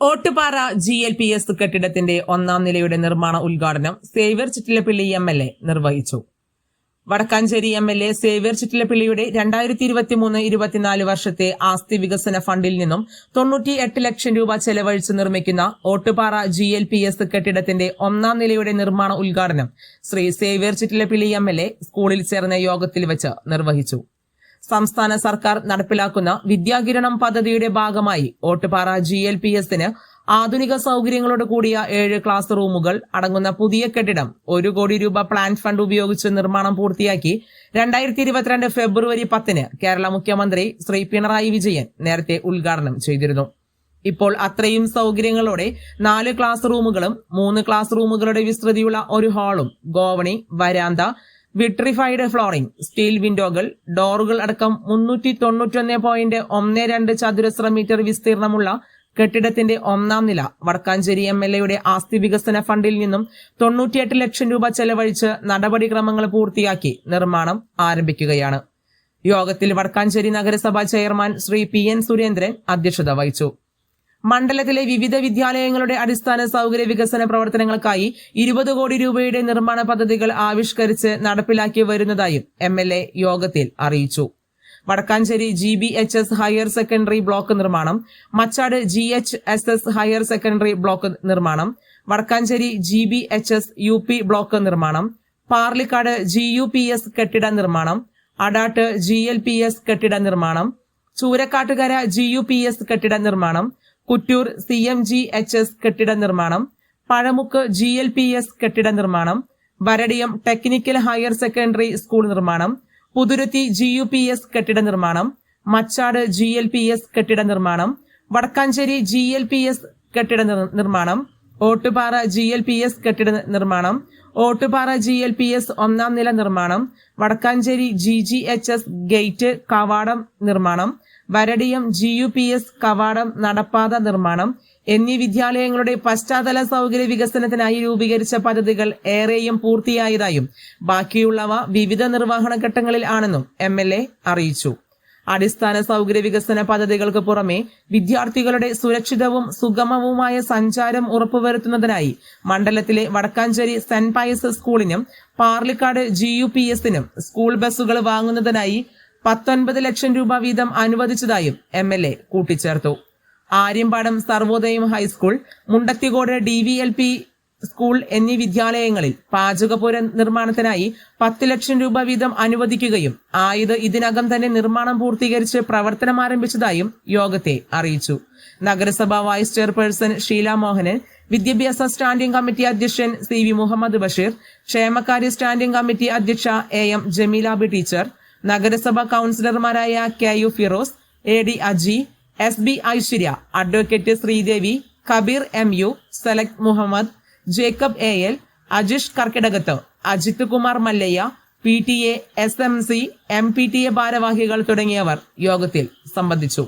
Ottupara G L P S കെട്ടിടത്തിന്റെ ഒന്നാം നിലയുടെ നിർമ്മാണ ഉദ്ഘാടനം Xavier Chittilappilly M L A നിർവഹിച്ചു. Vadakkanchery M L A Xavier ചിറ്റിലപ്പിള്ളിയുടെ രണ്ടായിരത്തി ഇരുപത്തിമൂന്ന് ഇരുപത്തിനാല് വർഷത്തെ ആസ്തി വികസന ഫണ്ടിൽ നിന്നും തൊണ്ണൂറ്റി എട്ട് ലക്ഷം രൂപ ചെലവഴിച്ച് നിർമ്മിക്കുന്ന Ottupara G L P S കെട്ടിടത്തിന്റെ ഒന്നാം നിലയുടെ നിർമ്മാണ ഉദ്ഘാടനം Shri Xavier Chittilappilly M L A സ്കൂളിൽ ചേർന്ന യോഗത്തിൽ വെച്ച് നിർവഹിച്ചു. സംസ്ഥാന സർക്കാർ നടപ്പിലാക്കുന്ന വിദ്യാകിരണം പദ്ധതിയുടെ ഭാഗമായി ഓട്ടുപാറ ജി എൽ പി എസിന് ആധുനിക സൗകര്യങ്ങളോട് കൂടിയ ഏഴ് ക്ലാസ് റൂമുകൾ അടങ്ങുന്ന പുതിയ കെട്ടിടം ഒരു കോടി രൂപ പ്ലാൻ ഫണ്ട് ഉപയോഗിച്ച് നിർമ്മാണം പൂർത്തിയാക്കി രണ്ടായിരത്തി ഇരുപത്തിരണ്ട് ഫെബ്രുവരി പത്തിന് കേരള മുഖ്യമന്ത്രി ശ്രീ പിണറായി വിജയൻ നേരത്തെ ഉദ്ഘാടനം ചെയ്തിരുന്നു. ഇപ്പോൾ അത്രയും സൗകര്യങ്ങളോടെ നാല് ക്ലാസ് റൂമുകളും മൂന്ന് ക്ലാസ് റൂമുകളുടെ വിസ്തൃതിയുള്ള ഒരു ഹാളും ഗോവണി വരാന്ത വിട്രിഫൈഡ് ഫ്ലോറിംഗ് സ്റ്റീൽ വിൻഡോകൾ ഡോറുകൾ അടക്കം മുന്നൂറ്റി തൊണ്ണൂറ്റൊന്ന് പോയിന്റ് ഒന്ന് രണ്ട് ചതുരശ്ര മീറ്റർ വിസ്തീർണമുള്ള കെട്ടിടത്തിന്റെ ഒന്നാം നില വടക്കാഞ്ചേരി എം എൽ എയുടെ ആസ്തി വികസന ഫണ്ടിൽ നിന്നും തൊണ്ണൂറ്റിയെട്ട് ലക്ഷം രൂപ ചെലവഴിച്ച് നടപടിക്രമങ്ങൾ പൂർത്തിയാക്കി നിർമ്മാണം ആരംഭിക്കുകയാണ്. യോഗത്തിൽ വടക്കാഞ്ചേരി നഗരസഭാ chairman Shri P N Surendran അധ്യക്ഷത വഹിച്ചു. മണ്ഡലത്തിലെ വിവിധ വിദ്യാലയങ്ങളുടെ അടിസ്ഥാന സൗകര്യ വികസന പ്രവർത്തനങ്ങൾക്കായി ഇരുപത് കോടി രൂപയുടെ നിർമ്മാണ പദ്ധതികൾ ആവിഷ്കരിച്ച് നടപ്പിലാക്കി വരുന്നതായും എം യോഗത്തിൽ അറിയിച്ചു. Vadakkanchery G B H S higher secondary block നിർമ്മാണം Machad G H S S higher secondary block നിർമ്മാണം Vadakkanchery G B H S U P block നിർമ്മാണം Parlikad G U P S കെട്ടിട നിർമ്മാണം Adat G L P S കെട്ടിട നിർമ്മാണം Choorakkattukara G U P S കെട്ടിട നിർമ്മാണം Kuttoor C M G H S കെട്ടിട നിർമ്മാണം Pazhamukku G L P S കെട്ടിട നിർമ്മാണം Varadiyam technical higher secondary school നിർമ്മാണം Puthuruthy G U P S കെട്ടിട നിർമ്മാണം Machad G L P S കെട്ടിട നിർമ്മാണം Vadakkanchery G L P S കെട്ടിട നിർമ്മാണം Ottupara G L P S കെട്ടിട നിർമ്മാണം Ottupara G L P S ഒന്നാം നില നിർമ്മാണം Vadakkanchery G G H S gate കവാടം നിർമ്മാണം Varadiyam G U P S കവാടം നടപ്പാത നിർമ്മാണം എന്നീ വിദ്യാലയങ്ങളുടെ പശ്ചാത്തല സൗകര്യ വികസനത്തിനായി രൂപീകരിച്ച പദ്ധതികൾ ഏറെയും പൂർത്തിയായതായും ബാക്കിയുള്ളവ വിവിധ നിർവഹണ ഘട്ടങ്ങളിൽ ആണെന്നും എം എൽ എ അറിയിച്ചു. അടിസ്ഥാന സൗകര്യ വികസന പദ്ധതികൾക്ക് പുറമെ വിദ്യാർത്ഥികളുടെ സുരക്ഷിതവും സുഗമവുമായ സഞ്ചാരം ഉറപ്പുവരുത്തുന്നതിനായി മണ്ഡലത്തിലെ വടക്കാഞ്ചേരി സെന്റ് പയസ് സ്കൂളിനും പാർലിക്കാട് ജി യു പി എസിനും സ്കൂൾ ബസ്സുകൾ വാങ്ങുന്നതിനായി പത്തൊൻപത് ലക്ഷം രൂപ വീതം അനുവദിച്ചതായും എം എൽ എ കൂട്ടിച്ചേർത്തു. Aryampadam Sarvodayam high school Mundathikode D V L P school എന്നീ വിദ്യാലയങ്ങളിൽ പാചകപുര നിർമ്മാണത്തിനായി പത്ത് ലക്ഷം രൂപ വീതം അനുവദിക്കുകയും ആയത് ഇതിനകം തന്നെ നിർമ്മാണം പൂർത്തീകരിച്ച് പ്രവർത്തനം ആരംഭിച്ചതായും യോഗത്തെ അറിയിച്ചു. നഗരസഭ വൈസ് ചെയർപേഴ്സൺ ഷീല മോഹനൻ വിദ്യാഭ്യാസ സ്റ്റാൻഡിംഗ് കമ്മിറ്റി അധ്യക്ഷൻ സി വി മുഹമ്മദ് ബഷീർ ക്ഷേമകാര്യ സ്റ്റാൻഡിംഗ് കമ്മിറ്റി അധ്യക്ഷ എ എം ജമീലാബി ടീച്ചർ നഗരസഭ കൗൺസിലർമാരായ K U Firoz A D Aji S B Aishwarya advocate Sreedevi Kabeer M U Salak Muhammad Jacob A L Ajish Karkidakathu Ajith Kumar Mallayya P T A S M C M P T A ഭാരവാഹികൾ തുടങ്ങിയവർ യോഗത്തിൽ സംബന്ധിച്ചു.